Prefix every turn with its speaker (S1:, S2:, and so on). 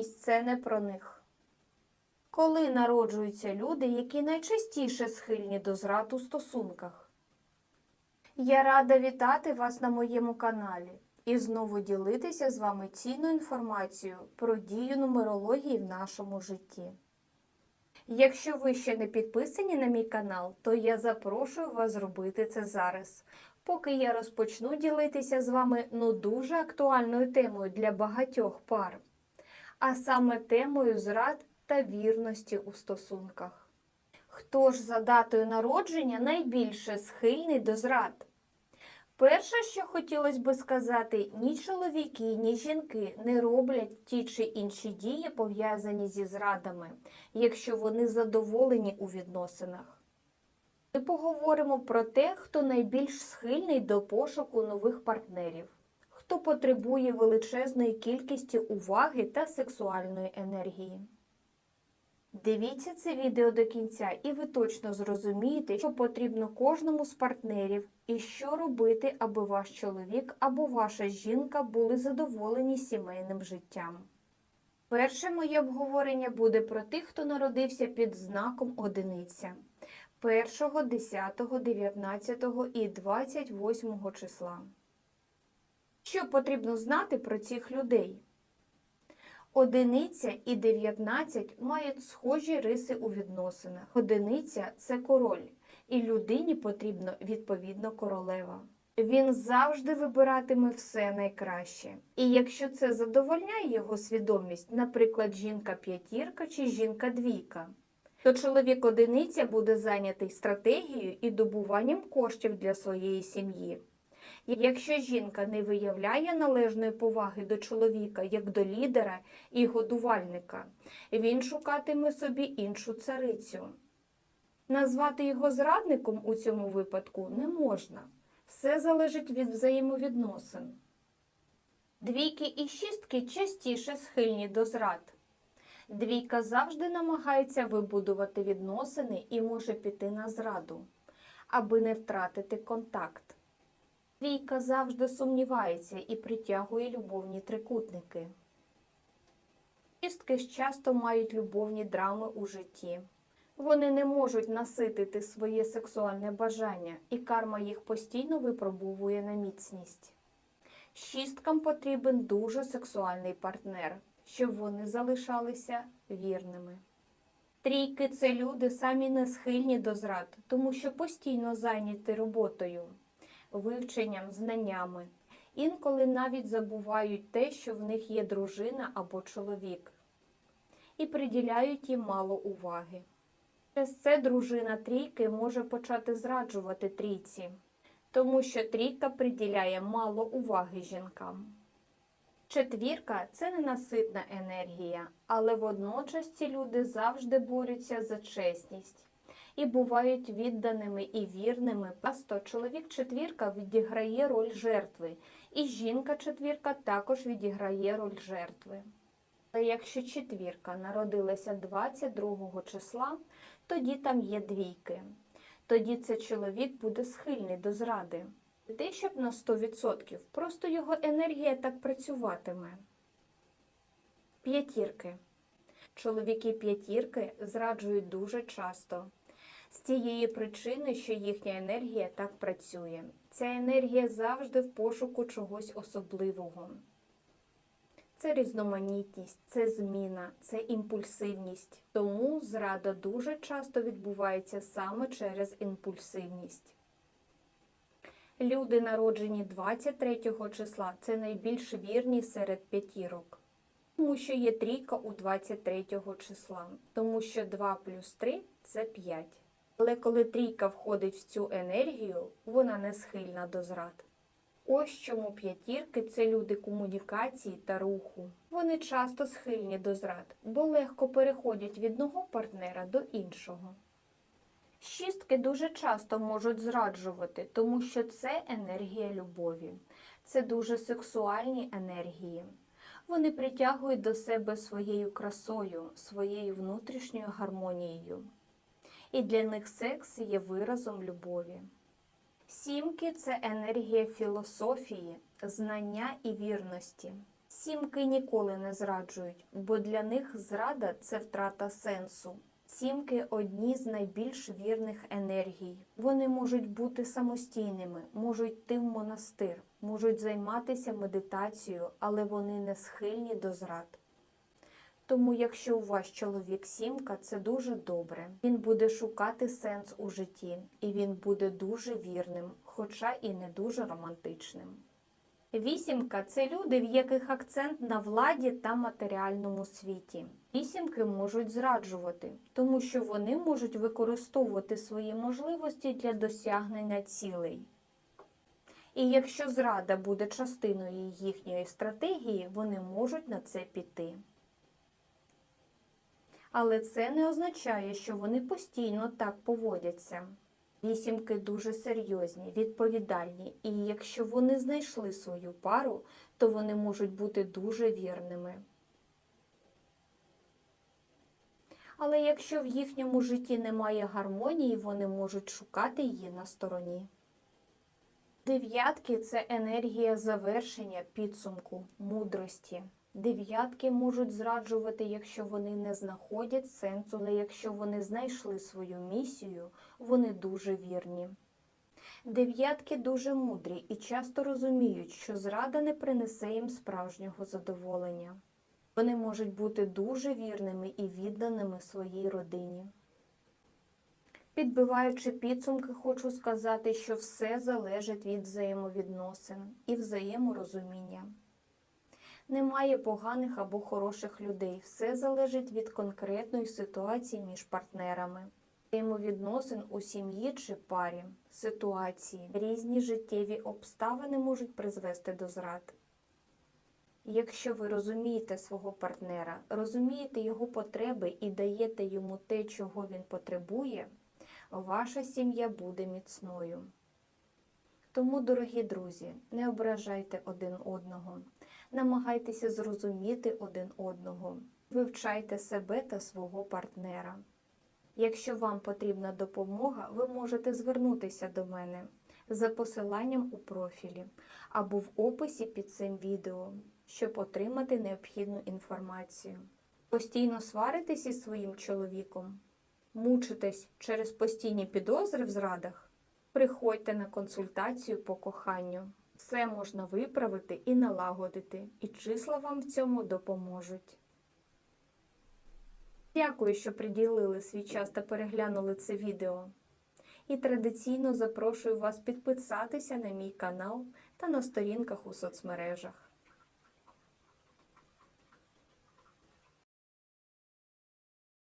S1: Вірність це не про них. Коли народжуються люди, які найчастіше схильні до зрад у стосунках? Я рада вітати вас на моєму каналі і знову ділитися з вами цінною інформацією про дію нумерології в нашому житті. Якщо ви ще не підписані на мій канал, то я запрошую вас зробити це зараз, поки я розпочну ділитися з вами ну дуже актуальною темою для багатьох пар, а саме темою зрад та вірності у стосунках. Хто ж за датою народження найбільше схильний до зрад? Перше, що хотілося би сказати, ні чоловіки, ні жінки не роблять ті чи інші дії, пов'язані зі зрадами, якщо вони задоволені у відносинах. Ми поговоримо про те, хто найбільш схильний до пошуку нових партнерів, хто потребує величезної кількості уваги та сексуальної енергії. Дивіться це відео до кінця, і ви точно зрозумієте, що потрібно кожному з партнерів і що робити, аби ваш чоловік або ваша жінка були задоволені сімейним життям. Перше моє обговорення буде про тих, хто народився під знаком одиниця 1, 10, 19 і 28 числа. Що потрібно знати про цих людей? Одиниця і 19 мають схожі риси у відносинах. Одиниця це король, і людині потрібно відповідно королева. Він завжди вибиратиме все найкраще. І якщо це задовольняє його свідомість, наприклад, жінка п'ятірка чи жінка двійка, то чоловік одиниця буде зайнятий стратегією і добуванням коштів для своєї сім'ї. Якщо жінка не виявляє належної поваги до чоловіка як до лідера і годувальника, він шукатиме собі іншу царицю. Назвати його зрадником у цьому випадку не можна. Все залежить від взаємовідносин. Двійки і шістки частіше схильні до зрад. Двійка завжди намагається вибудувати відносини і може піти на зраду, аби не втратити контакт. Двійка завжди сумнівається і притягує любовні трикутники. Шістки часто мають любовні драми у житті. Вони не можуть наситити своє сексуальне бажання, і карма їх постійно випробовує на міцність. Шісткам потрібен дуже сексуальний партнер, щоб вони залишалися вірними. Трійки це люди самі не схильні до зрад, тому що постійно зайняті роботою вивченням, знаннями. Інколи навіть забувають те, що в них є дружина або чоловік, і приділяють їм мало уваги. Через це дружина трійки може почати зраджувати трійці, тому що трійка приділяє мало уваги жінкам. Четвірка це ненаситна енергія, але водночас ці люди завжди борються за чесність і бувають відданими і вірними. Часто чоловік четвірка відіграє роль жертви, і жінка четвірка також відіграє роль жертви. Але якщо четвірка народилася 22 числа, тоді там є двійки. Тоді цей чоловік буде схильний до зради. Те, щоб на 100%, просто його енергія так працюватиме. П'ятірки. Чоловіки п'ятірки зраджують дуже часто з тієї причини, що їхня енергія так працює. Ця енергія завжди в пошуку чогось особливого. Це різноманітність, це зміна, це імпульсивність. Тому зрада дуже часто відбувається саме через імпульсивність. Люди, народжені 23 числа, це найбільш вірні серед п'ятірок. Тому що є трійка у 23 числа, тому що 2 плюс 3 це 5. Але коли трійка входить в цю енергію, вона не схильна до зрад. Ось чому п'ятірки це люди комунікації та руху. Вони часто схильні до зрад, бо легко переходять від одного партнера до іншого. Шістки дуже часто можуть зраджувати, тому що це енергія любові, це дуже сексуальні енергії. Вони притягують до себе своєю красою, своєю внутрішньою гармонією і для них секс є виразом любові. Сімки це енергія філософії, знання і вірності. Сімки ніколи не зраджують, бо для них зрада це втрата сенсу. Сімки одні з найбільш вірних енергій. Вони можуть бути самостійними, можуть йти в монастир, можуть займатися медитацією, але вони не схильні до зрад. Тому, якщо у вас чоловік сімка, це дуже добре. Він буде шукати сенс у житті, і він буде дуже вірним, хоча і не дуже романтичним. Вісімка це люди, в яких акцент на владі та матеріальному світі. Вісімки можуть зраджувати, тому що вони можуть використовувати свої можливості для досягнення цілей. І якщо зрада буде частиною їхньої стратегії, вони можуть на це піти. Але це не означає, що вони постійно так поводяться. Вісімки дуже серйозні, відповідальні, і якщо вони знайшли свою пару, то вони можуть бути дуже вірними. Але якщо в їхньому житті немає гармонії, вони можуть шукати її на стороні. Дев'ятки це енергія завершення підсумку, мудрості. Дев'ятки можуть зраджувати, якщо вони не знаходять сенсу, але якщо вони знайшли свою місію, вони дуже вірні. Дев'ятки дуже мудрі і часто розуміють, що зрада не принесе їм справжнього задоволення. Вони можуть бути дуже вірними і відданими своїй родині. Підбиваючи підсумки, хочу сказати, що все залежить від взаємовідносин і взаєморозуміння. Немає поганих або хороших людей. Все залежить від конкретної ситуації між партнерами. Взаємовідносин у сім'ї чи парі, ситуації, різні життєві обставини можуть призвести до зрад. Якщо ви розумієте свого партнера, розумієте його потреби і даєте йому те, чого він потребує, ваша сім'я буде міцною. Тому, дорогі друзі, не ображайте один одного, намагайтеся зрозуміти один одного, вивчайте себе та свого партнера. Якщо вам потрібна допомога, ви можете звернутися до мене за посиланням у профілі або в описі під цим відео, щоб отримати необхідну інформацію. Постійно сваритесь із своїм чоловіком, мучитесь через постійні підозри в зрадах, приходьте на консультацію по коханню. Все можна виправити і налагодити, і числа вам в цьому допоможуть. Дякую, що приділили свій час та переглянули це відео. І традиційно запрошую вас підписатися на мій канал та на сторінках у соцмережах.